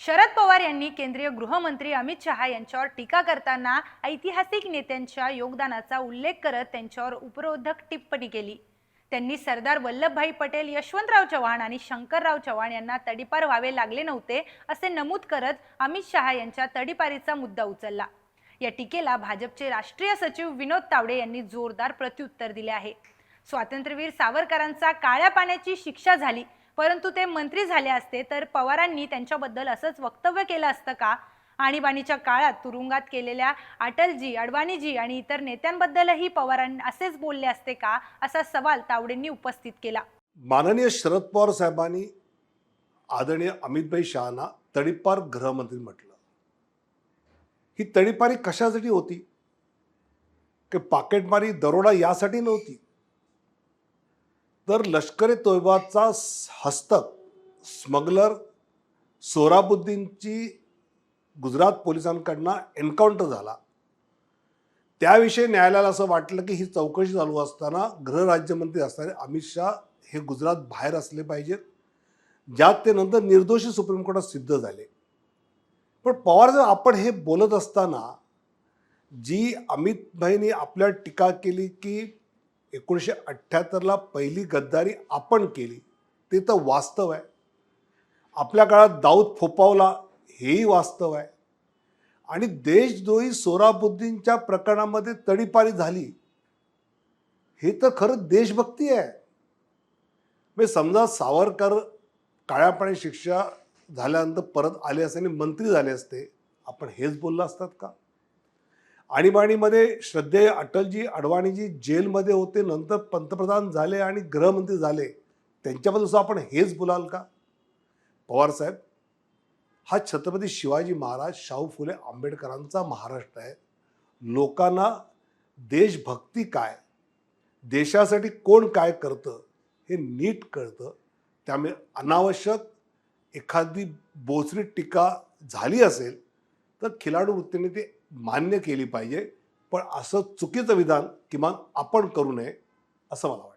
शरद पवार यांनी केंद्रीय गृहमंत्री अमित शहा यांच्यावर टीका करताना ऐतिहासिक नेत्यांच्या योगदानाचा उल्लेख करत त्यांच्यावर उपरोधक टिप्पणी केली. त्यांनी सरदार वल्लभभाई पटेल यशवंतराव चव्हाण आणि शंकरराव चव्हाण यांना तडीपार व्हावे लागले नव्हते असे नमूद करत अमित शहा यांच्या तडीपारीचा मुद्दा उचलला. या टीकेला भाजपचे राष्ट्रीय सचिव विनोद तावडे यांनी जोरदार प्रत्युत्तर दिले आहे. स्वातंत्र्यवीर सावरकरांचा काळ्या पाण्याची शिक्षा झाली. परंतु ते मंत्री झाले असते तर पवारांनी त्यांच्याबद्दल असंच वक्तव्य केलं असतं का? आणीबाणीच्या काळात तुरुंगात केलेल्या अटलजी अडवाणीजी आणि इतर नेत्यांबद्दलही पवारांनी असेच बोलले असते का? असा सवाल तावडेंनी उपस्थित केला. माननीय शरद पवार साहेबांनी आदरणीय अमितभाई शहाना तडीपार गृहमंत्री म्हटलं. ही तडीपारी कशासाठी होती? की पाकेटमारी दरोडा यासाठी नव्हती? तर लष्कर ए तोयबाचा हस्तक स्मगलर सोराबुद्दीनची गुजरात पोलिसांकडनं एन्काउंटर झाला. त्याविषयी न्यायालयाला असं वाटलं की ही चौकशी चालू असताना गृहराज्यमंत्री असणारे अमित शहा हे गुजरात बाहेर असले पाहिजेत ज्यात ते नंतर निर्दोषी सुप्रीम कोर्टात सिद्ध झाले. पण पवार जर आपण हे बोलत असताना जी अमितभाईंनी आपल्या टीका केली की एकोणीसशे अठ्ठ्याहत्तरला पहिली गद्दारी आपण केली. ते तर वास्तव आहे. आपल्या काळात दाऊद फोपावला हेही वास्तव आहे. आणि देशद्रोही सोराबुद्दीनच्या प्रकरणामध्ये तडीपारी झाली. हे तर खरं देशभक्ती आहे. म्हणजे समजा सावरकर काळ्या पाणी शिक्षा झाल्यानंतर परत आले असते आणि मंत्री झाले असते. आपण हेच बोललं असतात का? आणीबाणीमध्ये श्रद्धेय अटलजी अडवाणीजी जेलमध्ये होते नंतर पंतप्रधान झाले आणि गृहमंत्री झाले. त्यांच्याबद्दल सुद्धा आपण हेच बोलाल का? पवार साहेब हा छत्रपती शिवाजी महाराज शाहू फुले आंबेडकरांचा महाराष्ट्र आहे. लोकांना देशभक्ती काय? देशासाठी कोण काय करतं? हे नीट कळतं. त्यामुळे अनावश्यक एखादी बोचरी टीका झाली असेल तर खिलाडू वृत्तीने ते मान्य केली पाहिजे पण असं चुकीचं विधान किमान आपण करू नये असं मला वाटतं.